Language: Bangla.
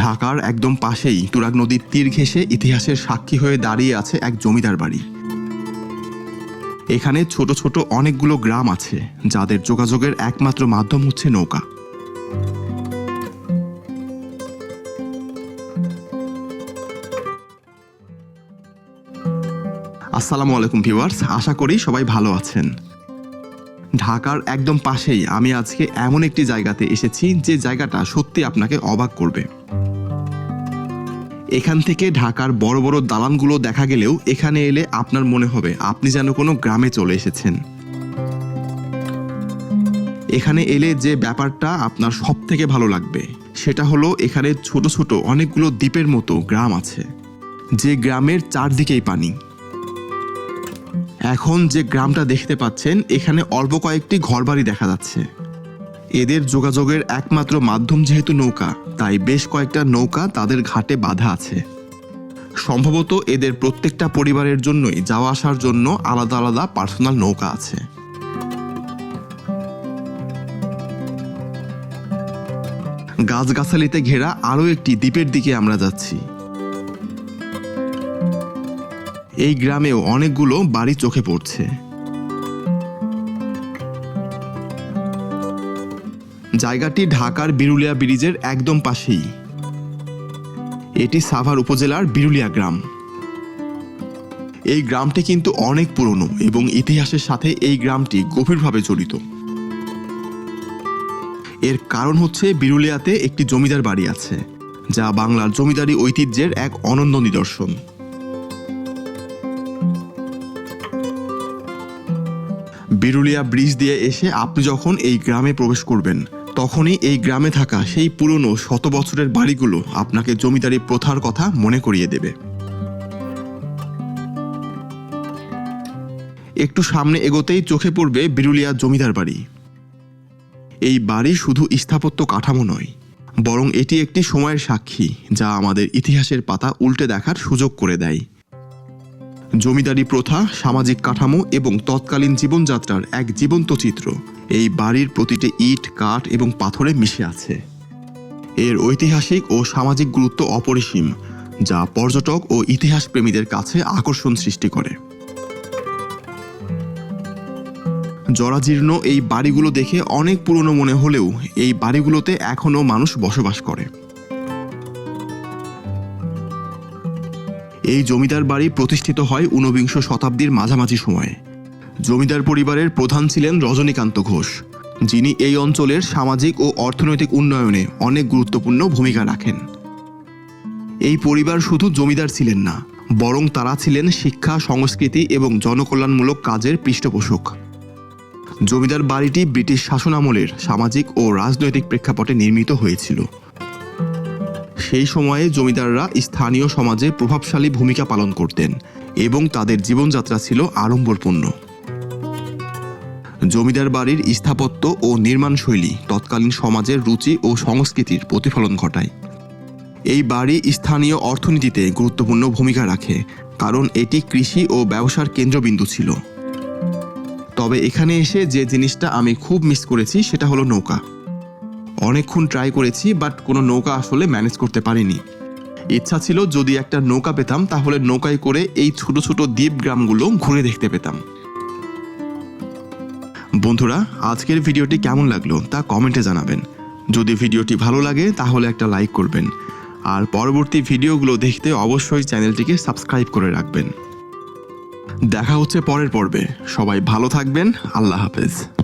ঢাকার একদম পাশেই তুরাগ নদীর তীর ঘেঁষে ইতিহাসের সাক্ষী হয়ে দাঁড়িয়ে আছে এক জমিদার বাড়ি। এখানে ছোট ছোট অনেকগুলো গ্রাম আছে, যাদের যোগাযোগের একমাত্র মাধ্যম হচ্ছে নৌকা। আসসালামু আলাইকুম ভিউয়ার্স, আশা করি সবাই ভালো আছেন। ঢাকার একদম পাশেই আমি আজকে এমন একটি জায়গাতে এসেছি যে জায়গাটা সত্যি আপনাকে অবাক করবে। এখান থেকে ঢাকার বড় বড় দালানগুলো দেখা গেলেও এখানে এলে আপনার মনে হবে আপনি যেন কোনো গ্রামে চলে এসেছেন। এখানে এলে যে ব্যাপারটা আপনার সব থেকে ভালো লাগবে, সেটা হলো এখানে ছোট ছোট অনেকগুলো দ্বীপের মতো গ্রাম আছে, যে গ্রামের চারদিকেই পানি। এখন যে গ্রামটা দেখতে পাচ্ছেন, এখানে অল্প কয়েকটি ঘরবাড়ি দেখা যাচ্ছে। এদের যোগাযোগের একমাত্র মাধ্যম যেহেতু নৌকা, তাই বেশ কয়েকটা নৌকা তাদের ঘাটে বাঁধা আছে। সম্ভবত এদের প্রত্যেকটা পরিবারের জন্যই যাওয়া আসার জন্য আলাদা আলাদা পার্সোনাল নৌকা আছে। গাছগাছালিতে ঘেরা আরও একটি দ্বীপের দিকে আমরা যাচ্ছি। এই গ্রামেও অনেকগুলো বাড়ি চোখে পড়ছে। জায়গাটি ঢাকার বিরুলিয়া ব্রিজের একদম পাশেই। এটি সাভার উপজেলার বিরুলিয়া গ্রাম। এই গ্রামটি কিন্তু অনেক পুরনো এবং ইতিহাসের সাথে এই গ্রামটি গভীরভাবে জড়িত। এর কারণ হচ্ছে বিরুলিয়াতে একটি জমিদার বাড়ি আছে, যা বাংলার জমিদারি ঐতিহ্যের এক অনন্য নিদর্শন। বিরুলিয়া ব্রিজ দিয়ে এসে আপনি যখন এই গ্রামে প্রবেশ করবেন তখনই এই গ্রামে থাকা সেই পুরনো শত বছরের বাড়িগুলো আপনাকে জমিদারি প্রথার কথা মনে করিয়ে দেবে। একটু সামনে এগোতেই চোখে পড়বে বিরুলিয়া জমিদার বাড়ি। এই বাড়ি শুধু স্থাপত্য কাঠামো নয়, বরং এটি একটি সময়ের সাক্ষী, যা আমাদের ইতিহাসের পাতা উল্টে দেখার সুযোগ করে দেয়। জমিদারি প্রথা, সামাজিক কাঠামো এবং তৎকালীন জীবনযাত্রার এক জীবন্ত চিত্র। এই বাড়ির প্রতিটি ইট, কাঠ এবং পাথরে মিশে আছে। এর ঐতিহাসিক ও সামাজিক গুরুত্ব অপরিসীম, যা পর্যটক ও ইতিহাস প্রেমীদের কাছে আকর্ষণ সৃষ্টি করে। জরাজীর্ণ এই বাড়িগুলো দেখে অনেক পুরনো মনে হলেও এই বাড়িগুলোতে এখনও মানুষ বসবাস করে। এই জমিদার বাড়ি প্রতিষ্ঠিত হয় ঊনবিংশ শতাব্দীর মাঝামাঝি সময়ে। জমিদার পরিবারের প্রধান ছিলেন রজনীকান্ত ঘোষ, যিনি এই অঞ্চলের সামাজিক ও অর্থনৈতিক উন্নয়নে অনেক গুরুত্বপূর্ণ ভূমিকা রাখেন। এই পরিবার শুধু জমিদার ছিলেন না, বরং তারা ছিলেন শিক্ষা, সংস্কৃতি এবং জনকল্যাণমূলক কাজের পৃষ্ঠপোষক। জমিদার বাড়িটি ব্রিটিশ শাসনামলের সামাজিক ও রাজনৈতিক প্রেক্ষাপটে নির্মিত হয়েছিল। সেই সময়ে জমিদাররা স্থানীয় সমাজে প্রভাবশালী ভূমিকা পালন করতেন এবং তাদের জীবনযাত্রা ছিল আড়ম্বরপূর্ণ। জমিদার বাড়ির স্থাপত্য ও নির্মাণ শৈলী তৎকালীন সমাজের রুচি ও সংস্কৃতির প্রতিফলন ঘটায়। এই বাড়ি স্থানীয় অর্থনীতিতে গুরুত্বপূর্ণ ভূমিকা রাখে, কারণ এটি কৃষি ও ব্যবসার কেন্দ্রবিন্দু ছিল। তবে এখানে এসে যে জিনিসটা আমি খুব মিস করেছি সেটা হলো নৌকা। অনেকক্ষণ ট্রাই করেছি বাট কোনো নৌকা আসলে ম্যানেজ করতে পারিনি। ইচ্ছা ছিল যদি একটা নৌকা পেতাম, তাহলে নৌকায় করে এই ছোট ছোট দ্বীপ গ্রামগুলো ঘুরে দেখতে পেতাম। বন্ধুরা, আজকের ভিডিওটি কেমন লাগল তা কমেন্টে জানাবেন। যদি ভিডিওটি ভালো লাগে, তাহলে একটা লাইক করবেন। আর পরবর্তী ভিডিওগুলো দেখতে অবশ্যই চ্যানেলটিকে সাবস্ক্রাইব করে রাখবেন। দেখা হচ্ছে পরের পর্বে। সবাই ভালো থাকবেন, আল্লাহ হাফেজ।